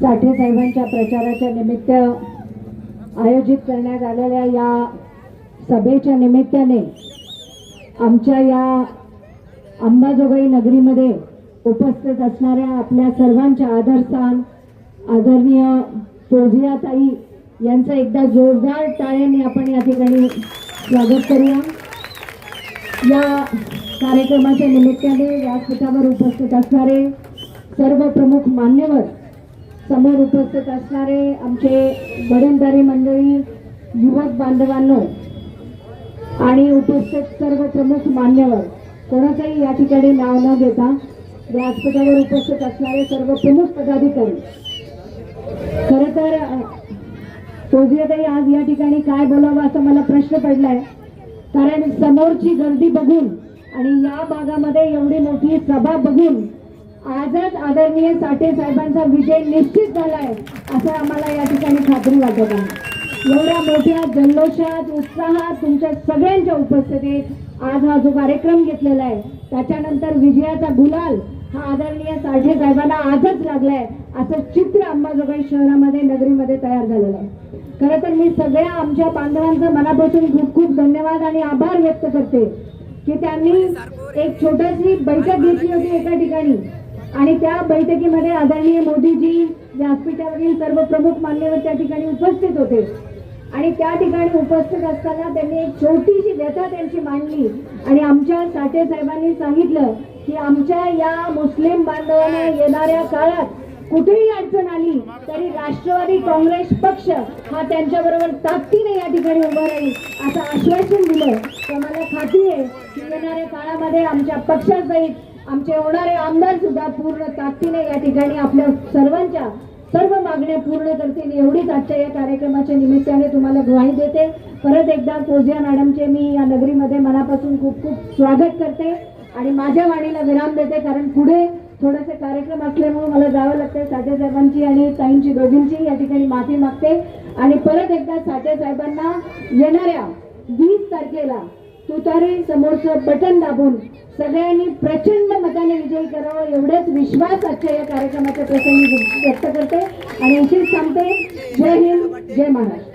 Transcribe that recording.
साठे साहेबांच्या प्रचाराच्या निमित्त आयोजित करण्यात आलेल्या या सभेच्या निमित्ताने आमच्या या अंबाजोगाई नगरीमध्ये उपस्थित असणाऱ्या आपल्या सर्वांच्या आदरस्थान आदरणीय फौजियाताई यांचं एकदा जोरदार टाळ्यांनी आपण या ठिकाणी स्वागत करूया. या कार्यक्रमाच्या निमित्ताने व्यासपीठावर उपस्थित असणारे सर्व प्रमुख मान्यवर समोर उपस्थित असणारे आमचे वडीलधारी मंडळी युवक बांधवांनो आणि उपस्थित सर्व प्रमुख मान्यवर कोणाचंही या ठिकाणी नाव न घेता व्यासपीठावर उपस्थित असणारे सर्व प्रमुख पदाधिकारी. खरं तर फौजियाताई आज या ठिकाणी काय बोलावं असं मला प्रश्न पडलाय. कारण समोरची गर्दी बघून आणि या भागामध्ये एवढी मोठी सभा बघून आजच आदरणीय साठे साहेबांचा विजय निश्चित झालाय असं आम्हाला या ठिकाणी खात्री वाटत आहे. एवढ्या मोठ्या जल्लोषात उत्साहात तुमच्या सगळ्यांच्या उपस्थितीत आज हा जो कार्यक्रम घेतलेला आहे त्याच्यानंतर विजयाचा गुलाल हा आदरणीय साठे साहेबांना आजच लागलाय असं चित्र अंबाजोगाई शहरामध्ये नगरीमध्ये तयार झालेलं आहे. खरं तर मी सगळ्या आमच्या बांधवांचं मनापासून खूप खूप धन्यवाद आणि आभार व्यक्त करते की त्यांनी एक छोटीशी बैठक घेतली होती एका ठिकाणी. आणि त्या बैठकीमध्ये आदरणीय मोदीजी व्यासपीठावरील सर्व प्रमुख मान्यवर त्या ठिकाणी उपस्थित होते. आणि त्या ठिकाणी उपस्थित असताना त्यांनी एक छोटीशी व्यथा त्यांची मांडली. आणि आमच्या साठे साहेबांनी सांगितलं की आमच्या या मुस्लिम बांधवांना येणाऱ्या काळात कुठेही अडचण आली तरी राष्ट्रवादी काँग्रेस पक्ष हा त्यांच्याबरोबर ताकदीने या ठिकाणी उभा राहील असं आश्वासन दिलं. तर मला खात्री आहे की येणाऱ्या काळामध्ये आमच्या पक्षासहित आमचे होणारे आमदार सुद्धा पूर्ण ताकदीने या ठिकाणी आपल्या सर्वांच्या सर्व मागण्या पूर्ण करतील एवढीच आजच्या या कार्यक्रमाच्या निमित्ताने तुम्हाला ग्वाही देते. परत एकदा कोझिया मॅडमचे मी या नगरीमध्ये मनापासून खूप खूप स्वागत करते आणि माझ्या वाणीला विराम देते कारण पुढे थोडेसे कार्यक्रम असल्यामुळे मला जावं लागतं साठे साहेबांची आणि ताईंची दोघींची या ठिकाणी माफी मागते. आणि परत एकदा साठे साहेबांना येणाऱ्या वीस तारखेला तुतारी समोरचं बटन दाबून सगळ्यांनी प्रचंड मताने विजयी करावं एवढेच विश्वास आजच्या या कार्यक्रमाच्या प्रसंगी व्यक्त करते. आणि इथेच सांगते जय हिंद जय महाराष्ट्र.